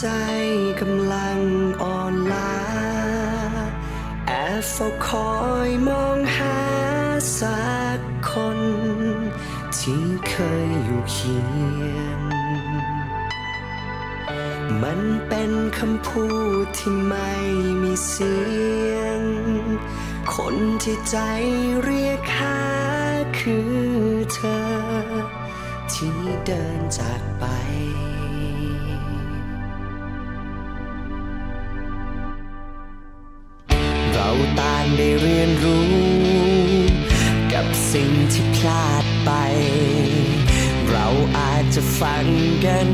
ใจกำลังอ่อนล้า แอบเฝ้าคอยมองหาสักคน ที่เคยอยู่เคียง มันเป็นคำพูดที่ไม่มีเสียง คนที่ใจเรียกหาคือเธอ ที่เดินจากไป ได้เรียนรู้ กับสิ่งที่พลาดไป เราอาจจะฟังกัน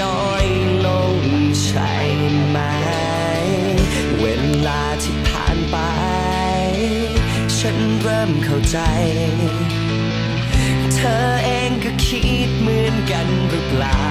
น้อยลงใช่ไหม เวลาที่ผ่านไป ฉันเริ่มเข้าใจ เธอเองก็คิดเหมือนกันหรือเปล่า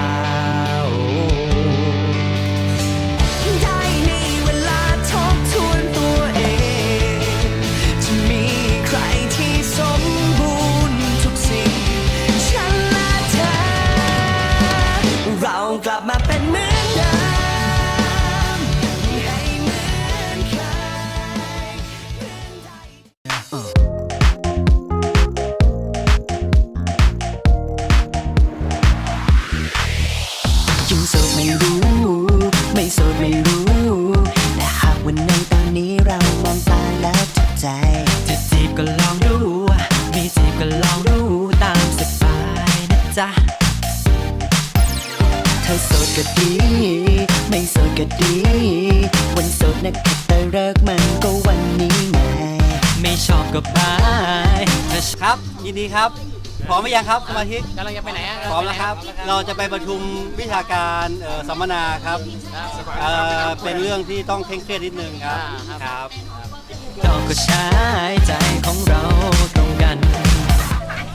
ไม่โสดก็ดี วันโสดนะคัตฤกษ์มันก็วันนี้ไงไม่ชอบก็บายครับ ยินดีครับ พร้อมไหมยังครับสมาชิกกำลังจะไปไหนอะพร้อมแล้วครับ เราจะไปประชุมวิชาการเอ่อสัมมนาครับเอ่อเป็นเรื่องที่ต้องเคร่งเครียดนิดนึงครับครับเราก็ใช้ใจของเราตรงกัน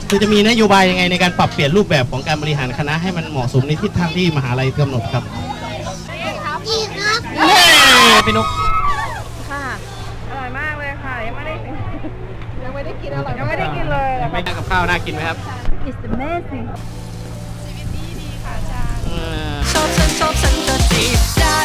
คือจะมีนโยบายยังไงในการปรับเปลี่ยนรูปแบบของการบริหารคณะให้มันเหมาะสมในทิศทางที่มหาลัยกำหนดครับ เป็นนกค่ะ อร่อยมากเลยค่ะ ยังไม่ได้ยังไม่ได้กินอร่อยยังไม่ได้กินเลยไม่กับข้าวน่ากินไหมครับ It's amazing ชอบฉันชอบฉันก็จีบได้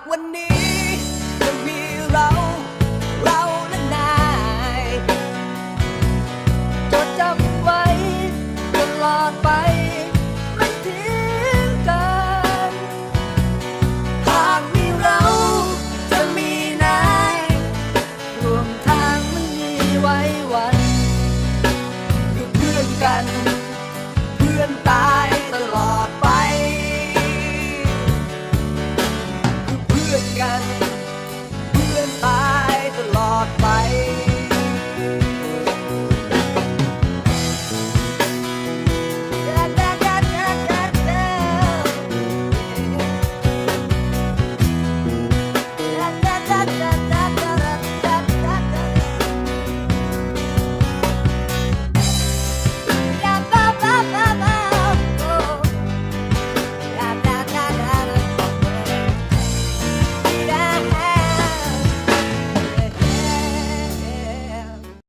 ากวันนี้จะมีเราเราและนายจดจำไว้ตลอดไปไม่ทิ้งกันหากมีเราจะมีนายรวมทางมันมีไว้วัน